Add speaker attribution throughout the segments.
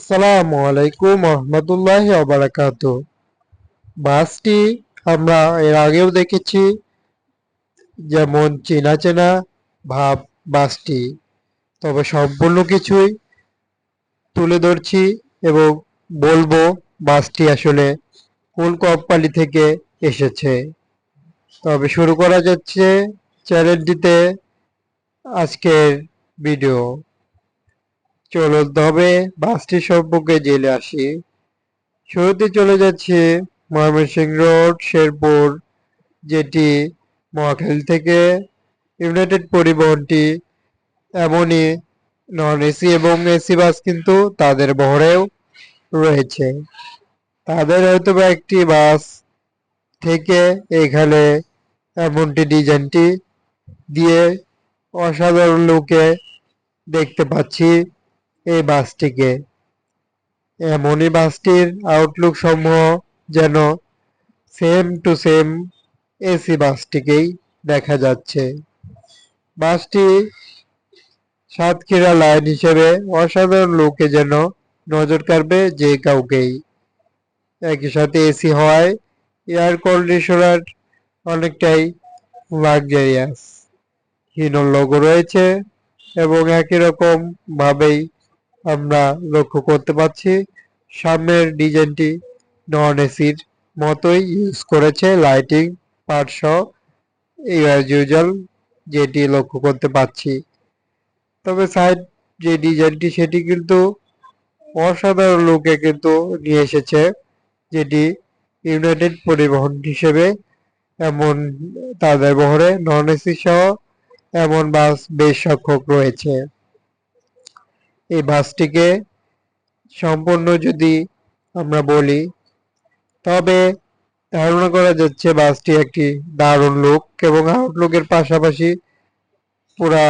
Speaker 1: আসসালামু আলাইকুম রহমতুল্লাহ বারাকাত বাসটি আমরা এর আগেও দেখেছি, যেমন চেনা চেনা ভাব বাসটি। তবে সম্পূর্ণ কিছুই তুলে ধরছি এবং বলব বাসটি আসলে কোন কোম্পানি থেকে এসেছে। তবে শুরু করা যাচ্ছে চ্যানেলটিতে আজকের ভিডিও। চলো তবে বাসটি সম্পর্কে জেনে আসি। শুরুতে চলে যাচ্ছে ময়মনসিংহ রোড, শেরপুর, যেটি মহাখালী থেকে ইউনাইটেড পরিবহনটি এমনই নন এসি এবং এসি বাস কিন্তু তাদের বহরেও রয়েছে। তাদের হয়তো বা একটি বাস থেকে এখানে এমনটি ডিজাইনটি দিয়ে অসাধারণ লোকে দেখতে পাচ্ছি। এই বাসটিকে। এমনই বাসটির আউটলুক সমূহ যেন সেম টু সেম এসি বাসটিকেই দেখা যাচ্ছে। বাসটি সাতক্ষীরা লাইন হিসেবে অসাধারণ লোকে যেন নজর কাড়বে যে কাউকেই। একই সাথে এসি হওয়ায় এয়ার কন্ডিশনার অনেকটাই লাক্সারিয়াস হিনোর লোগো রয়েছে এবং একই রকম ভাবেই আমরা লক্ষ্য করতে পারছি, সামনের ডিজাইনটি নন এসির মতোই ইউজ করেছে লাইটিং পার্ট সহ অ্যাজ ইউজুয়াল যেটি লক্ষ্য করতে পারছি। তবে সাইড যে ডিজাইনটি সেটি কিন্তু অসাধারণ লোকে কিন্তু নিয়ে এসেছে, যেটি ইউনাইটেড পরিবহন হিসেবে এমন তাদের বহরে নন এসি সহ এমন বাস বেশ সংখ্যক রয়েছে। এই বাসটিকে সম্পূর্ণ যদি আমরা বলি, তবে ধারণা করা যাচ্ছে বাসটি একটি দারুণ লুক এবং আউটলুকের পাশাপাশি পুরা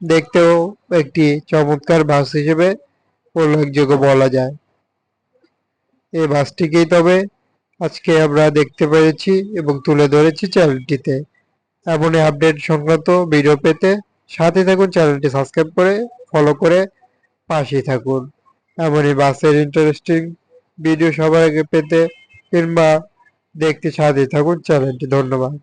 Speaker 1: দেখতেও একটি চমৎকার বাস হিসেবে উল্লেখযোগ্য বলা যায়। এই বাসটিকেই তবে আজকে আমরা দেখতে পেরেছি এবং তুলে ধরেছি চ্যানেলটিতে। এমনই আপডেট সংক্রান্ত ভিডিও পেতে সাথে থাকুন চ্যানেলটি সাবস্ক্রাইব করে ফলো করে পাশেই থাকুন। এমনই বাসের ইন্টারেস্টিং ভিডিও সবার আগে পেতে কিংবা দেখতে সাথে থাকুন। চ্যানেলটি ধন্যবাদ।